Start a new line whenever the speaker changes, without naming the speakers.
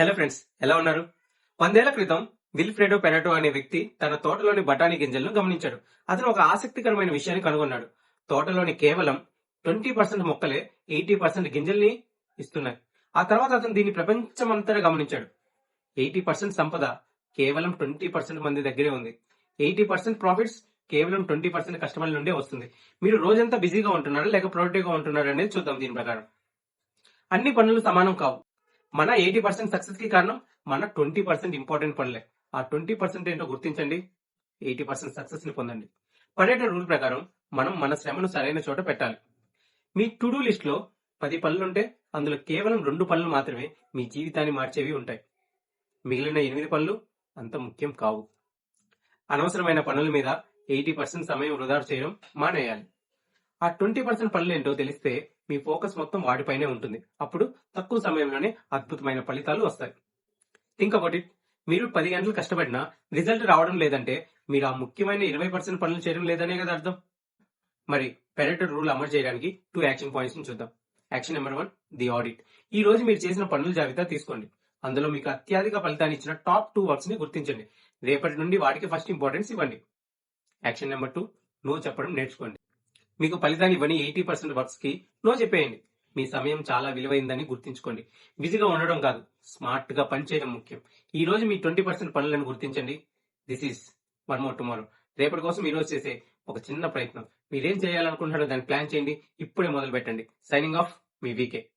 Hello friends ఎలా ఉన్నారు? వందేళ్ళ క్రితం విల్ఫ్రెడో పెనటో అనే వ్యక్తి తన తోటలోని బఠానీ గింజలను గమనించాడు. అతను ఒక ఆసక్తికరమైన విషయాన్ని కనుగొన్నాడు. తోటలోని కేవలం ట్వంటీ పర్సెంట్ మొక్కలే ఎయిటీ పర్సెంట్ గింజల్ని ఇస్తున్నాయి. ఆ తర్వాత అతను దీన్ని ప్రపంచమంతటా గమనించాడు. ఎయిటీ పర్సెంట్ సంపద కేవలం ట్వంటీ పర్సెంట్ మంది దగ్గరే ఉంది. ఎయిటీ పర్సెంట్ ప్రాఫిట్స్ కేవలం ట్వంటీ పర్సెంట్ కస్టమర్ల నుండే వస్తుంది. మీరు రోజంతా బిజీగా ఉంటున్నారా లేక ప్రొడక్టివ్గా ఉంటున్నారా అనేది చూద్దాం దీని ప్రకారం. అన్ని పనులు సమానం కావు. మన ఎయిటీ పర్సెంట్ సక్సెస్కి కారణం మన ట్వంటీ పర్సెంట్ ఇంపార్టెంట్ పనులే. ఆ ట్వంటీ పర్సెంట్ ఏంటో గుర్తించండి. ఎయిటీ పర్సెంట్ సక్సెస్ని పొందండి. పర్యటన రూల్ ప్రకారం మనం మన శ్రమను సరైన చోట పెట్టాలి. మీ టు డూ లిస్ట్లో పది పనులుంటే అందులో కేవలం రెండు పనులు మాత్రమే మీ జీవితాన్ని మార్చేవి ఉంటాయి. మిగిలిన ఎనిమిది పనులు అంత ముఖ్యం కావు. అనవసరమైన పనుల మీద ఎయిటీ పర్సెంట్ సమయం వృధా చేయడం మానేయాలి. ఆ ట్వంటీ పర్సెంట్ పనులు ఏంటో తెలిస్తే మీ ఫోకస్ మొత్తం వాటిపైనే ఉంటుంది. అప్పుడు తక్కువ సమయంలోనే అద్భుతమైన ఫలితాలు వస్తాయి. థింక్ అబౌట్ ఇట్ మీరు పది గంటలు కష్టపడినా రిజల్ట్ రావడం లేదంటే మీరు ఆ ముఖ్యమైన ఇరవై పర్సెంట్ పనులు చేయడం లేదనే కదా అర్థం? మరి పెరటర్ రూల్ అమలు చేయడానికి టూ యాక్షన్ పాయింట్స్ని చూద్దాం. Action number one the audit. ఈ రోజు మీరు చేసిన పనుల జాబితా తీసుకోండి. అందులో మీకు అత్యధిక ఫలితాన్ని ఇచ్చిన టాప్ టూ వర్క్స్ని గుర్తించండి. రేపటి నుండి వాటికి ఫస్ట్ ఇంపార్టెన్స్ ఇవ్వండి. యాక్షన్ నెంబర్ టూ నో చెప్పడం నేర్చుకోండి. మీకు ఫలితాన్ని ఇవ్వని ఎయిటీ పర్సెంట్ వర్క్స్కి నో చెప్పేయండి. మీ సమయం చాలా విలువైందని గుర్తుంచుకోండి. బిజీగా ఉండడం కాదు స్మార్ట్గా పనిచేయడం ముఖ్యం. ఈ రోజు మీ ట్వంటీ పర్సెంట్ పనులను గుర్తించండి. This is one more tomorrow. రేపటి కోసం ఈ రోజు చేసే ఒక చిన్న ప్రయత్నం. మీరేం చేయాలనుకుంటున్నారో దాన్ని ప్లాన్ చేయండి. ఇప్పుడే మొదలు పెట్టండి సైనింగ్ ఆఫ్ మీ వీకే.